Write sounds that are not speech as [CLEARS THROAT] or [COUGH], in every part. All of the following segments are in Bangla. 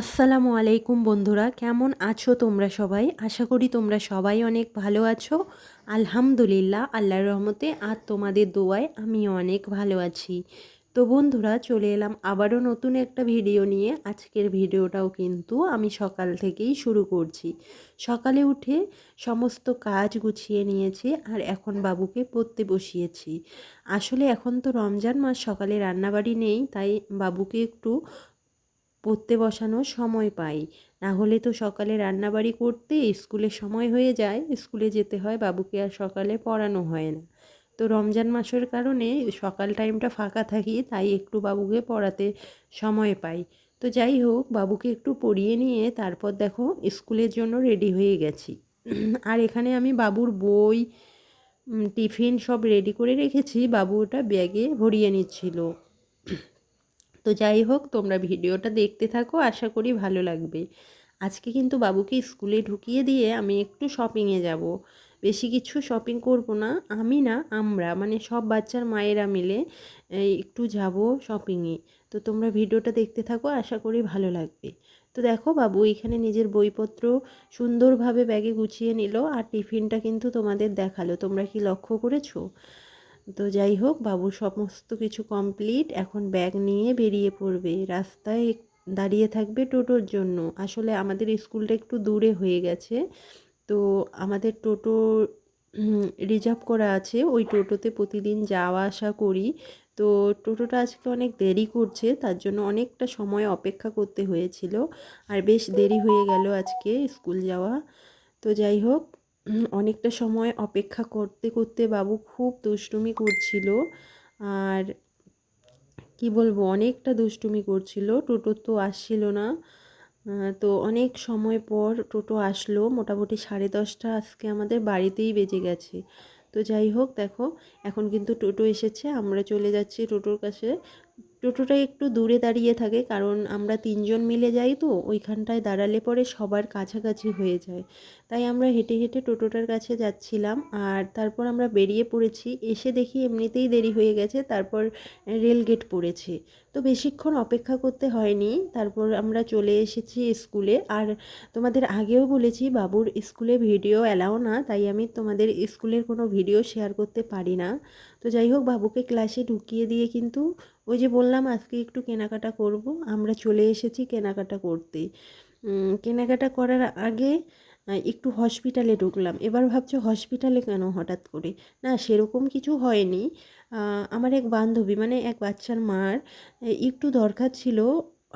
আসসালামু আলাইকুম বন্ধুরা, কেমন আছো তোমরা সবাই? আশা করি তোমরা সবাই অনেক ভালো আছো। আলহামদুলিল্লাহ, আল্লাহর রহমতে আর তোমাদের দোয়ায় আমি অনেক ভালো আছি। তো বন্ধুরা, চলে এলাম আবারও নতুন একটা ভিডিও নিয়ে। আজকের ভিডিওটাও কিন্তু আমি সকাল থেকেই শুরু করছি। সকালে উঠে সমস্ত কাজ গুছিয়ে নিয়েছি আর এখন বাবুকে পড়তে বসিয়েছি। আসলে এখন তো রমজান মাস, সকালে রান্নাবাড়ি নেই, তাই বাবুকে একটু পড়তে বসানোর সময় পাই। না হলে তো সকালে রান্নাবাড়ি করতে স্কুলে সময় হয়ে যায়, স্কুলে যেতে হয়, বাবুকে আর সকালে পড়ানো হয় না। তো রমজান মাসের কারণে সকাল টাইমটা ফাঁকা থাকি, তাই একটু বাবুকে পড়াতে সময় পাই। তো যাই হোক, বাবুকে একটু পড়িয়ে নিয়ে তারপর দেখো স্কুলের জন্য রেডি হয়ে গেছি। আর এখানে আমি বাবুর বই টিফিন সব রেডি করে রেখেছি, বাবু ওটা ব্যাগে ভরিয়ে নিচ্ছিল। তো যাই হোক, তোমরা ভিডিওটা দেখতে থাকো, আশা করি ভালো লাগবে। আজকে কিন্তু বাবুকে স্কুলে ঢুকিয়ে দিয়ে আমি একটু শপিংয়ে যাব। বেশি কিছু শপিং করব না, আমি না আমরা মানে সব বাচ্চার মায়েরা মিলে একটু যাব শপিংয়ে তো তোমরা ভিডিওটা দেখতে থাকো, আশা করি ভালো লাগবে। তো দেখো বাবু, এখানে নিজের বইপত্র সুন্দরভাবে ব্যাগে গুছিয়ে নিল, আর টিফিনটা কিন্তু তোমাদের দেখাল। তোমরা কি লক্ষ্য করেছ? তো যাই হোক, বাবু সমস্ত কিছু কমপ্লিট এখন ব্যাগ নিয়ে বেরিয়ে পড়বে। রাস্তায় দাঁড়িয়ে থাকবে টোটোর জন্য। আসলে আমাদের স্কুলটা একটু দূরে হয়ে গেছে। তো আমাদের টোটো রিজার্ভ করা আছে। ওই টোটোতে প্রতিদিন যাওয়া আসা করি। তো টোটোটা আজকে অনেক দেরি করছে, তার জন্য অনেকটা সময় অপেক্ষা করতে হয়েছিল। আর বেশ দেরি হয়ে গেল আজকে স্কুল যাওয়া। তো যাই হোক অনেকটা সময় অপেক্ষা করতে করতে বাবু খুব দুষ্টুমি করছিল। আর কি বলব, অনেকটা দুষ্টুমি করছিল। টোটো তো আসছিল না। তো অনেক সময় পর টোটো আসলো। মোটামুটি সাড়ে দশটা আজকে আমাদের বাড়িতেই বেজে গেছে। তো যাই হোক, দেখো, এখন কিন্তু টোটো এসেছে। আমরা চলে যাচ্ছি টোটোর কাছে। টোটোটা একটু দূরে দাঁড়িয়ে থাকে, কারণ আমরা তিনজন মিলে যাই তো, ওইখানটায় দাঁড়ালে পরে সবার কাছাকাছি হয়ে যায়। তাই আমরা হেঁটে হেঁটে টোটোটার কাছে যাচ্ছিলাম, আর তারপর আমরা বেরিয়ে পড়েছি। এসে দেখি এমনিতেই দেরি হয়ে গেছে, তারপর রেল গেট পড়েছে। তো বেশিক্ষণ অপেক্ষা করতে হয়নি, তারপর আমরা চলে এসেছি স্কুলে। আর তোমাদের আগেও বলেছি, বাবুর স্কুলে ভিডিও অ্যালাও না, তাই আমি তোমাদের স্কুলের কোনো ভিডিও শেয়ার করতে পারি না। তো যাই হোক, বাবুকে ক্লাসে ঢুকিয়ে দিয়ে কিন্তু ওই যে বললাম, আজকে একটু কেনাকাটা করব। আমরা চলে এসেছি কেনাকাটা করতে। কেনাকাটা করার আগে একটু হসপিটালে ঢুকলাম। এবার ভাবছ হসপিটালে কেন হঠাৎ করে? না, সেরকম কিছু হয়নি। আমার এক বান্ধবী মানে এক বাচ্চার মার একটু দরকার ছিল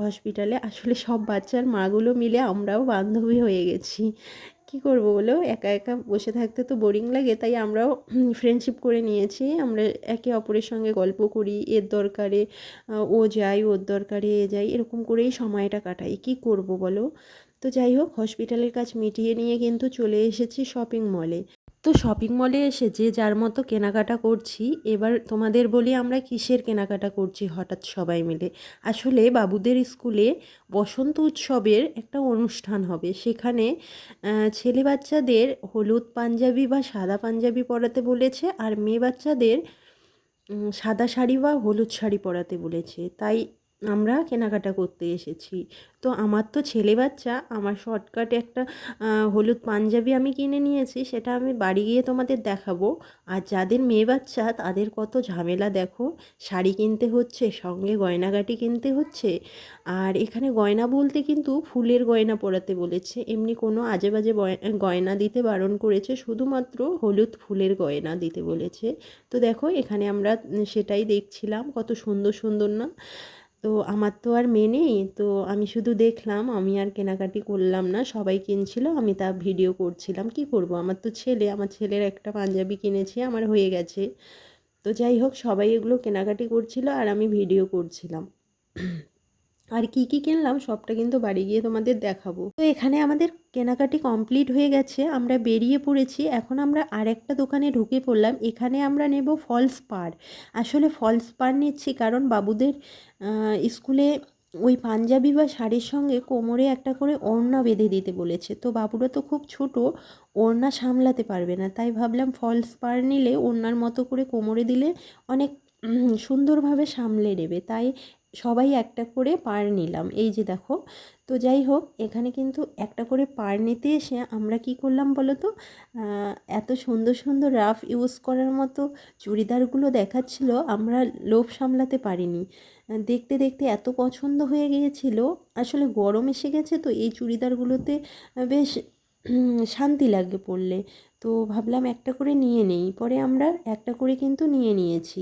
হসপিটালে আসলে সব বাচ্চার মাগুলো মিলে আমরাও বান্ধবী হয়ে গেছি। কি করব বলো? একা একা বসে থাকতে তো বোরিং লাগে, তাই আমরাও [CLEARS THROAT] ফ্রেন্ডশিপ করে নিয়েছি। আমরা একে অপরের সঙ্গে গল্প করি, এর দরকারে ও যাই ওর দরকারে, এ যাই এরকম করেই সময়টা কাটাই। কি করব বলো? তো যাই হোক হসপিটালের কাজ মিটিয়ে নিয়ে কিন্তু চলে এসেছি শপিং মলে তো শপিং মলে এসে যে যার মতো কেনাকাটা করছি, এবার তোমাদের বলি আমরা কিসের কেনাকাটা করছি হঠাৎ সবাই মিলে। আসলে বাবুদের স্কুলে বসন্ত উৎসবের একটা অনুষ্ঠান হবে। সেখানে ছেলে বাচ্চাদের হলুদ পাঞ্জাবি বা সাদা পাঞ্জাবি পরাতে বলেছে আর মেয়ে বাচ্চাদের সাদা শাড়ি বা হলুদ শাড়ি পরাতে বলেছে। তাই আমরা কেনাকাটা করতে এসেছি। তো আমার তো ছেলে বাচ্চা, আমার শর্টকাটে একটা হলুদ পাঞ্জাবি আমি কিনে নিয়েছি, সেটা আমি বাড়ি গিয়ে তোমাদের দেখাবো। আর যাদের মেয়ে বাচ্চা, তাদের কত ঝামেলা দেখো। শাড়ি কিনতে হচ্ছে, সঙ্গে গয়নাগাটি কিনতে হচ্ছে। আর এখানে গয়না বলতে কিন্তু ফুলের গয়না পরাতে বলেছে। এমনি কোনো আজে বাজে গয়না দিতে বারণ করেছে, শুধুমাত্র হলুদ ফুলের গয়না দিতে বলেছে। তো দেখো, এখানে আমরা, সেটাই দেখছিলাম, কত সুন্দর সুন্দর না। তো আমার তো আর মেয়ে নেই, তো আমি শুধু দেখলাম, আমি আর কেনাকাটি করলাম না, সবাই কিনছিল, আমি তা ভিডিও করছিলাম, কি করব? আমার তো ছেলে, আমার ছেলের একটা পাঞ্জাবি কিনেছি, আমার হয়ে গেছে। তো যাই হোক, সবাই এগুলো কেনাকাটি করছিল আর আমি ভিডিও করছিলাম। আর কি কি কিনলাম সবটা কিন্তু বাড়ি গিয়ে তোমাদের দেখাবো। তো এখানে আমাদের কেনাকাটি কমপ্লিট হয়ে গেছে, আমরা বেরিয়ে পড়েছি। এখন আমরা আরেকটা দোকানে ঢুকে পড়লাম, এখানে আমরা নেব ফলস পার আসলে ফলস পার নিচ্ছি কারণ বাবুদের স্কুলে ওই পাঞ্জাবি বা শাড়ির সঙ্গে কোমরে একটা করে ওড়না বেঁধে দিতে বলেছে। তো বাবুরা তো খুব ছোট, ওড়না সামলাতে পারবে না। তাই ভাবলাম ফলস পার নিলে ওড়নার মতো করে কোমরে দিলে অনেক সুন্দরভাবে সামলে নেবে। তাই সবাই একটা করে পার নিলাম। এই যে দেখো, তো যাই হোক, এখানে কিন্তু একটা করে পার নিতে এসে আমরা কি করলাম বলো তো এত সুন্দর সুন্দর রাফ ইউজ করার মতো চুড়িদারগুলো দেখাচ্ছিল, আমরা লোভ সামলাতে পারিনি। দেখতে দেখতে এত পছন্দ হয়ে গিয়েছিল, আসলে গরম এসে গেছে তো এই চুড়িদারগুলোতে বেশ শান্তি লাগে পরলে। তো ভাবলাম একটা করে নিয়ে নেই, পরে আমরা একটা করে কিন্তু নিয়ে নিয়েছি।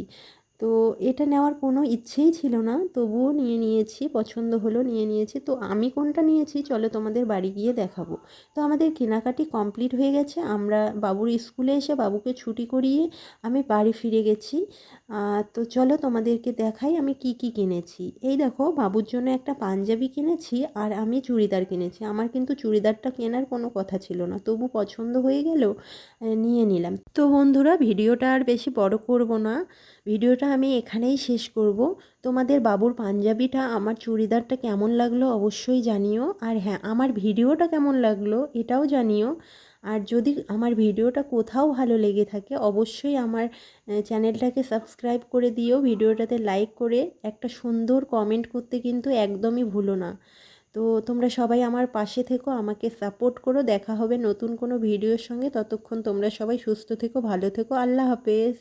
তো এটা নেওয়ার কোনো ইচ্ছেই ছিল না। তবুও নিয়ে নিয়েছি পছন্দ হলো নিয়ে নিয়েছি। তো আমি কোনটা নিয়েছি চলো তোমাদের বাড়ি গিয়ে দেখাবো। তো আমাদের কেনাকাটি কমপ্লিট হয়ে গেছে। আমরা বাবুর স্কুলে এসে বাবুকে ছুটি করিয়ে আমি বাড়ি ফিরে গেছি। তো চলো তোমাদেরকে দেখাই আমি কি কি কিনেছি। এই দেখো বাবুর জন্য একটা পাঞ্জাবি কিনেছি আর আমি চুড়িদার কিনেছি। আমার কিন্তু চুড়িদারটা কেনার কোনো কথা ছিল না। তবু পছন্দ হয়ে আহ, নিয়ে নিলাম। তো বন্ধুরা ভিডিওটা আর বেশি বড় করব না। ভিডিওটা আমি এখানেই শেষ করব। তোমাদের বাবুর পাঞ্জাবিটা, আমার চুড়িদারটা কেমন লাগল অবশ্যই জানিও। আর হ্যাঁ আমার ভিডিওটা কেমন লাগল এটাও জানিও। আর যদি আমার ভিডিওটা কোথাও ভালো লেগে থাকে, অবশ্যই আমার চ্যানেলটাকে সাবস্ক্রাইব করে দিও। ভিডিওটাতে লাইক করে একটা সুন্দর কমেন্ট করতে কিন্তু একদমই ভুলো না। তো তোমরা সবাই আমার পাশে থেকো, আমাকে সাপোর্ট করো। দেখা হবে নতুন কোনো ভিডিওর সঙ্গে। ততক্ষণ তোমরা সবাই সুস্থ থেকো, ভালো থেকো। আল্লাহ হাফেজ।